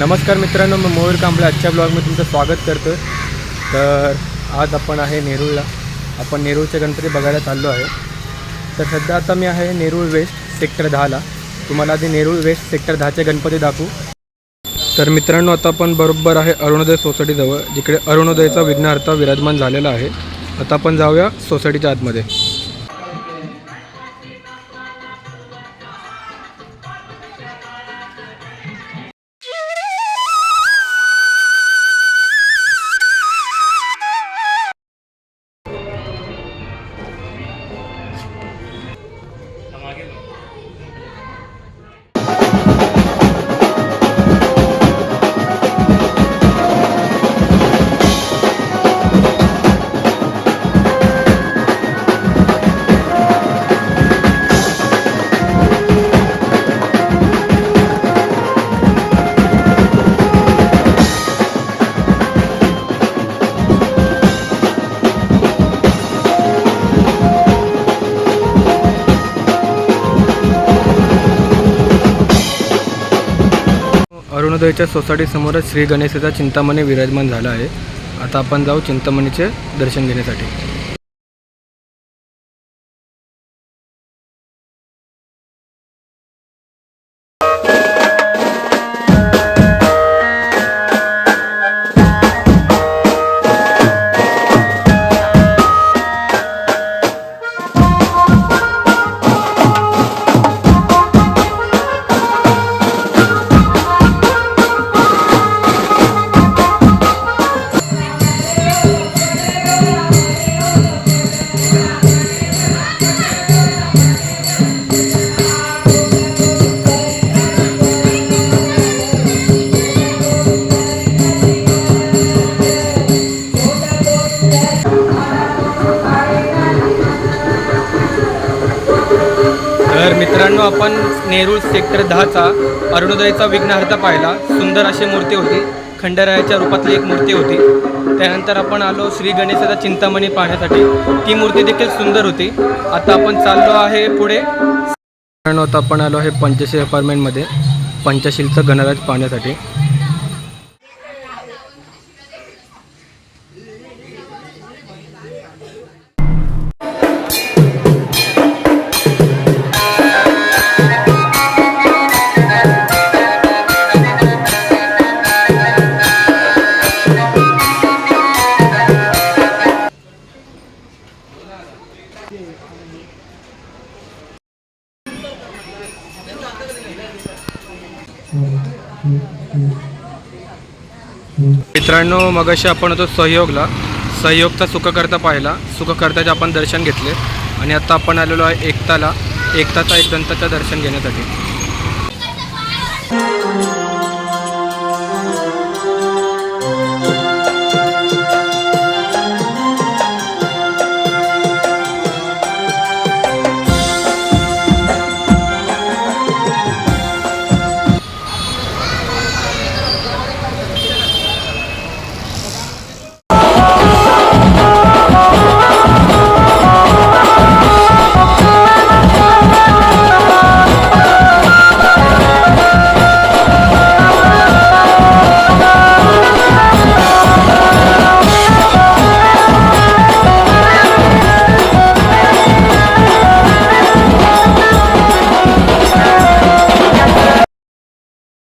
नमस्कार मित्रांनो मी मोहर कांबळे. आजच्या ब्लॉगमध्ये तुमचं स्वागत करतो तर आज आपण आहे नेरूळला. आपण नेरूळचे गणपती बघायला चाललो आहे. तर सध्या आता मी आहे नेरूळ वेस्ट सेक्टर दहाला. तुम्हाला आधी नेरूळ वेस्ट सेक्टर दहाचे गणपती दाखवू. तर मित्रांनो आता आपण बरोबर आहे अरुणोदय सोसायटीजवळ जिकडे अरुणोदयचा विघ्नहर्ता विराजमान झालेला आहे. आता आपण जाऊया सोसायटीच्या आतमध्ये. अरुणोदयच्या सोसायटीसमोरच श्री गणेशाचा चिंतामणी विराजमान झाला आहे. आता आपण जाऊ चिंतामणीचे दर्शन घेण्यासाठी. तर मित्रांनो आपण नेरूळ सेक्टर दहाचा अरुणोदयचा विघ्नहर्ता पाहिला. सुंदर अशी मूर्ती होती. खंडरायाच्या रूपातली एक मूर्ती होती. त्यानंतर आपण आलो श्री गणेशाचा चिंतामणी पाहण्यासाठी. ती मूर्ती देखील सुंदर होती. आता आपण चाललो आहे पुढे. मित्रांनो आता आपण आलो आहे पंचशील अपार्टमेंटमध्ये. पंचशीलचं गणराज पाहण्यासाठी. मित्रांनो मगाशी आपण होतो सहयोगला. सहयोगचा सुखकर्ता पाहिला. सुखकर्त्याचे आपण दर्शन घेतले. आणि आता आपण आलेलो आहे एकताला. एकताचा एक दंताचं दर्शन घेण्यासाठी.